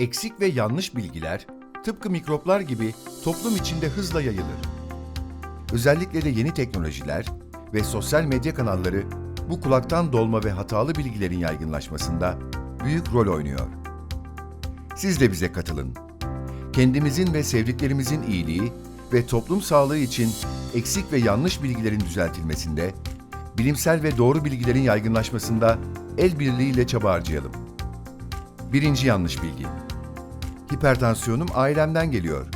Eksik ve yanlış bilgiler tıpkı mikroplar gibi toplum içinde hızla yayılır. Özellikle de yeni teknolojiler ve sosyal medya kanalları bu kulaktan dolma ve hatalı bilgilerin yaygınlaşmasında büyük rol oynuyor. Siz de bize katılın. Kendimizin ve sevdiklerimizin iyiliği ve toplum sağlığı için eksik ve yanlış bilgilerin düzeltilmesinde, bilimsel ve doğru bilgilerin yaygınlaşmasında el birliğiyle çaba harcayalım. Birinci yanlış bilgi. Hipertansiyonum ailemden geliyor.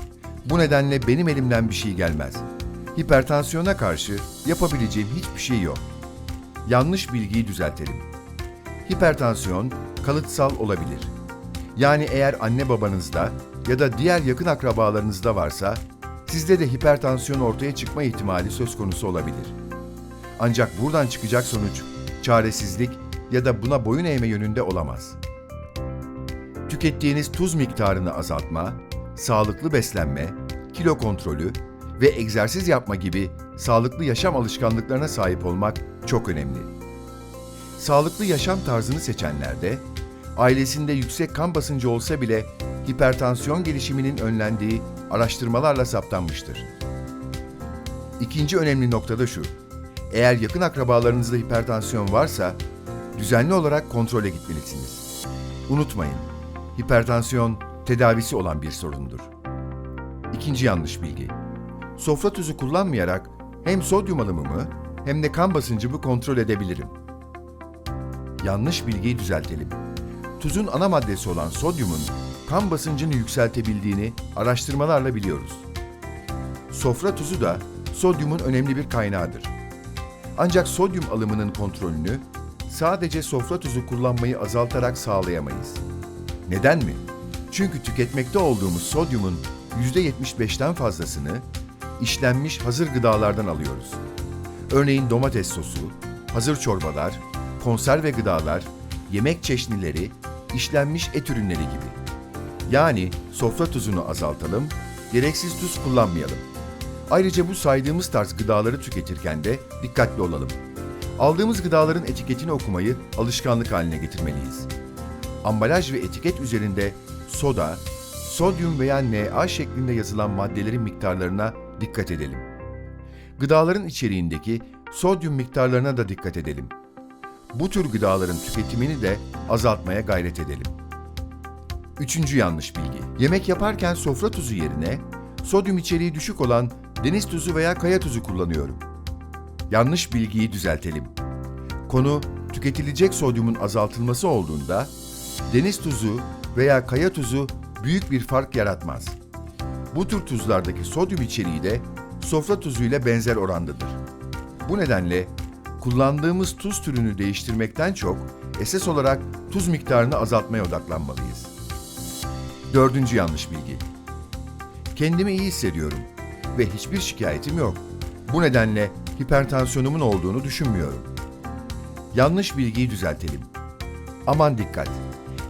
Bu nedenle benim elimden bir şey gelmez. Hipertansiyona karşı yapabileceğim hiçbir şey yok. Yanlış bilgiyi düzeltelim. Hipertansiyon kalıtsal olabilir. Yani eğer anne babanızda ya da diğer yakın akrabalarınızda varsa, sizde de hipertansiyon ortaya çıkma ihtimali söz konusu olabilir. Ancak buradan çıkacak sonuç çaresizlik ya da buna boyun eğme yönünde olamaz. Tükettiğiniz tuz miktarını azaltma, sağlıklı beslenme, kilo kontrolü ve egzersiz yapma gibi sağlıklı yaşam alışkanlıklarına sahip olmak çok önemli. Sağlıklı yaşam tarzını seçenlerde, ailesinde yüksek kan basıncı olsa bile hipertansiyon gelişiminin önlendiği araştırmalarla saptanmıştır. İkinci önemli nokta da şu. Eğer yakın akrabalarınızda hipertansiyon varsa, düzenli olarak kontrole gitmelisiniz. Unutmayın, hipertansiyon tedavisi olan bir sorundur. İkinci yanlış bilgi. Sofra tuzu kullanmayarak hem sodyum alımımı hem de kan basıncımı kontrol edebilirim. Yanlış bilgiyi düzeltelim. Tuzun ana maddesi olan sodyumun kan basıncını yükseltebildiğini araştırmalarla biliyoruz. Sofra tuzu da sodyumun önemli bir kaynağıdır. Ancak sodyum alımının kontrolünü sadece sofra tuzu kullanmayı azaltarak sağlayamayız. Neden mi? Çünkü tüketmekte olduğumuz sodyumun %75'ten fazlasını işlenmiş hazır gıdalardan alıyoruz. Örneğin domates sosu, hazır çorbalar, konserve gıdalar, yemek çeşnileri, işlenmiş et ürünleri gibi. Yani sofra tuzunu azaltalım, gereksiz tuz kullanmayalım. Ayrıca bu saydığımız tarz gıdaları tüketirken de dikkatli olalım. Aldığımız gıdaların etiketini okumayı alışkanlık haline getirmeliyiz. Ambalaj ve etiket üzerinde soda, sodyum veya Na şeklinde yazılan maddelerin miktarlarına dikkat edelim. Gıdaların içeriğindeki sodyum miktarlarına da dikkat edelim. Bu tür gıdaların tüketimini de azaltmaya gayret edelim. Üçüncü yanlış bilgi. Yemek yaparken sofra tuzu yerine sodyum içeriği düşük olan deniz tuzu veya kaya tuzu kullanıyorum. Yanlış bilgiyi düzeltelim. Konu tüketilecek sodyumun azaltılması olduğunda deniz tuzu veya kaya tuzu büyük bir fark yaratmaz. Bu tür tuzlardaki sodyum içeriği de sofra tuzu ile benzer orandadır. Bu nedenle kullandığımız tuz türünü değiştirmekten çok esas olarak tuz miktarını azaltmaya odaklanmalıyız. Dördüncü yanlış bilgi. Kendimi iyi hissediyorum ve hiçbir şikayetim yok. Bu nedenle hipertansiyonumun olduğunu düşünmüyorum. Yanlış bilgiyi düzeltelim. Aman dikkat!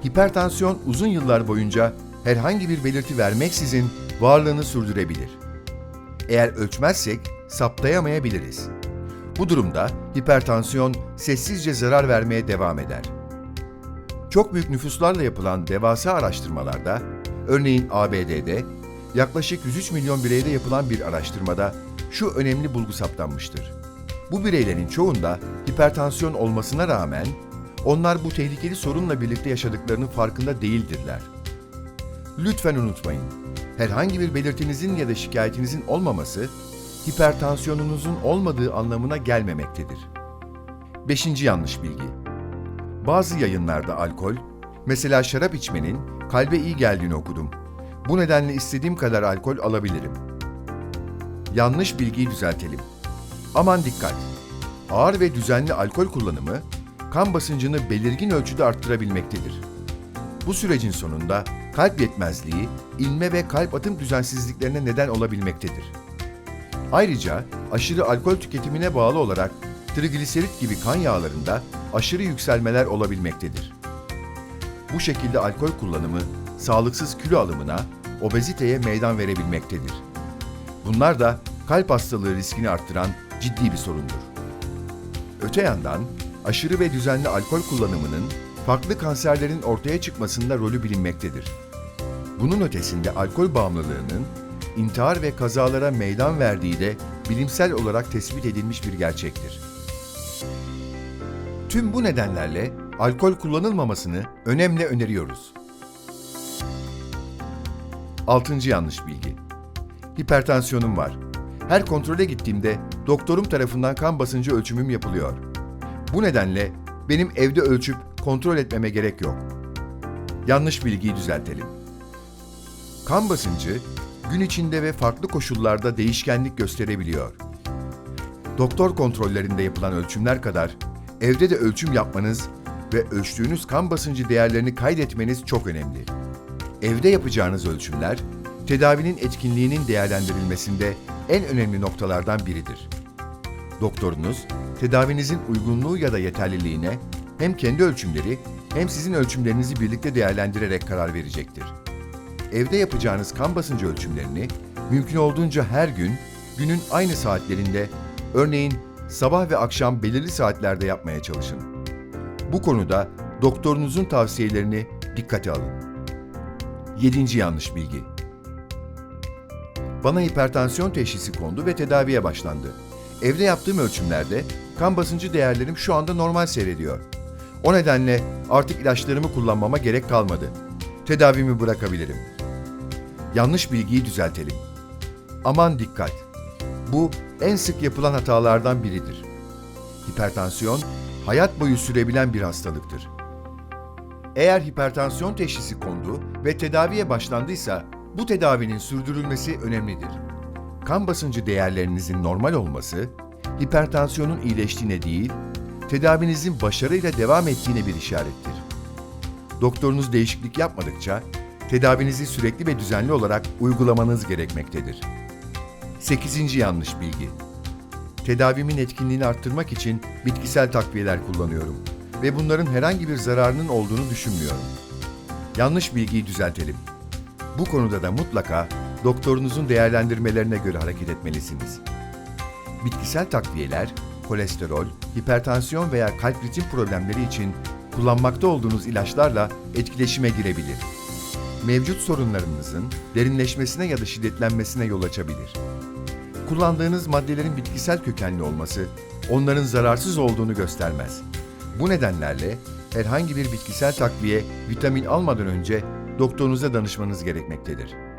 Hipertansiyon uzun yıllar boyunca herhangi bir belirti vermeksizin varlığını sürdürebilir. Eğer ölçmezsek saptayamayabiliriz. Bu durumda hipertansiyon sessizce zarar vermeye devam eder. Çok büyük nüfuslarla yapılan devasa araştırmalarda, örneğin ABD'de yaklaşık 103 milyon bireyde yapılan bir araştırmada şu önemli bulgu saptanmıştır. Bu bireylerin çoğunda hipertansiyon olmasına rağmen onlar bu tehlikeli sorunla birlikte yaşadıklarının farkında değildirler. Lütfen unutmayın, herhangi bir belirtinizin ya da şikayetinizin olmaması, hipertansiyonunuzun olmadığı anlamına gelmemektedir. Beşinci yanlış bilgi. Bazı yayınlarda alkol, mesela şarap içmenin kalbe iyi geldiğini okudum. Bu nedenle istediğim kadar alkol alabilirim. Yanlış bilgiyi düzeltelim. Aman dikkat! Ağır ve düzenli alkol kullanımı kan basıncını belirgin ölçüde arttırabilmektedir. Bu sürecin sonunda kalp yetmezliği, inme ve kalp atım düzensizliklerine neden olabilmektedir. Ayrıca aşırı alkol tüketimine bağlı olarak trigliserit gibi kan yağlarında aşırı yükselmeler olabilmektedir. Bu şekilde alkol kullanımı sağlıksız kilo alımına, obeziteye meydan verebilmektedir. Bunlar da kalp hastalığı riskini arttıran ciddi bir sorundur. Öte yandan aşırı ve düzenli alkol kullanımının farklı kanserlerin ortaya çıkmasında rolü bilinmektedir. Bunun ötesinde alkol bağımlılığının intihar ve kazalara meydan verdiği de bilimsel olarak tespit edilmiş bir gerçektir. Tüm bu nedenlerle alkol kullanılmamasını önemli öneriyoruz. Altıncı yanlış bilgi. Hipertansiyonum var. Her kontrole gittiğimde doktorum tarafından kan basıncı ölçümüm yapılıyor. Bu nedenle benim evde ölçüp kontrol etmeme gerek yok. Yanlış bilgiyi düzeltelim. Kan basıncı gün içinde ve farklı koşullarda değişkenlik gösterebiliyor. Doktor kontrollerinde yapılan ölçümler kadar evde de ölçüm yapmanız ve ölçtüğünüz kan basıncı değerlerini kaydetmeniz çok önemli. Evde yapacağınız ölçümler, tedavinin etkinliğinin değerlendirilmesinde en önemli noktalardan biridir. Doktorunuz, tedavinizin uygunluğu ya da yeterliliğine hem kendi ölçümleri hem sizin ölçümlerinizi birlikte değerlendirerek karar verecektir. Evde yapacağınız kan basıncı ölçümlerini mümkün olduğunca her gün, günün aynı saatlerinde, örneğin sabah ve akşam belirli saatlerde yapmaya çalışın. Bu konuda doktorunuzun tavsiyelerini dikkate alın. 7. yanlış bilgi. Bana hipertansiyon teşhisi kondu ve tedaviye başlandı. Evde yaptığım ölçümlerde kan basıncı değerlerim şu anda normal seyrediyor. O nedenle artık ilaçlarımı kullanmama gerek kalmadı. Tedavimi bırakabilirim. Yanlış bilgiyi düzeltelim. Aman dikkat. Bu en sık yapılan hatalardan biridir. Hipertansiyon hayat boyu sürebilen bir hastalıktır. Eğer hipertansiyon teşhisi kondu ve tedaviye başlandıysa bu tedavinin sürdürülmesi önemlidir. Kan basıncı değerlerinizin normal olması, hipertansiyonun iyileştiğine değil, tedavinizin başarıyla devam ettiğine bir işarettir. Doktorunuz değişiklik yapmadıkça tedavinizi sürekli ve düzenli olarak uygulamanız gerekmektedir. 8. yanlış bilgi. Tedavimin etkinliğini arttırmak için bitkisel takviyeler kullanıyorum ve bunların herhangi bir zararının olduğunu düşünmüyorum. Yanlış bilgiyi düzeltelim. Bu konuda da mutlaka doktorunuzun değerlendirmelerine göre hareket etmelisiniz. Bitkisel takviyeler, kolesterol, hipertansiyon veya kalp ritim problemleri için kullanmakta olduğunuz ilaçlarla etkileşime girebilir. Mevcut sorunlarınızın derinleşmesine ya da şiddetlenmesine yol açabilir. Kullandığınız maddelerin bitkisel kökenli olması onların zararsız olduğunu göstermez. Bu nedenlerle herhangi bir bitkisel takviye, vitamin almadan önce doktorunuza danışmanız gerekmektedir.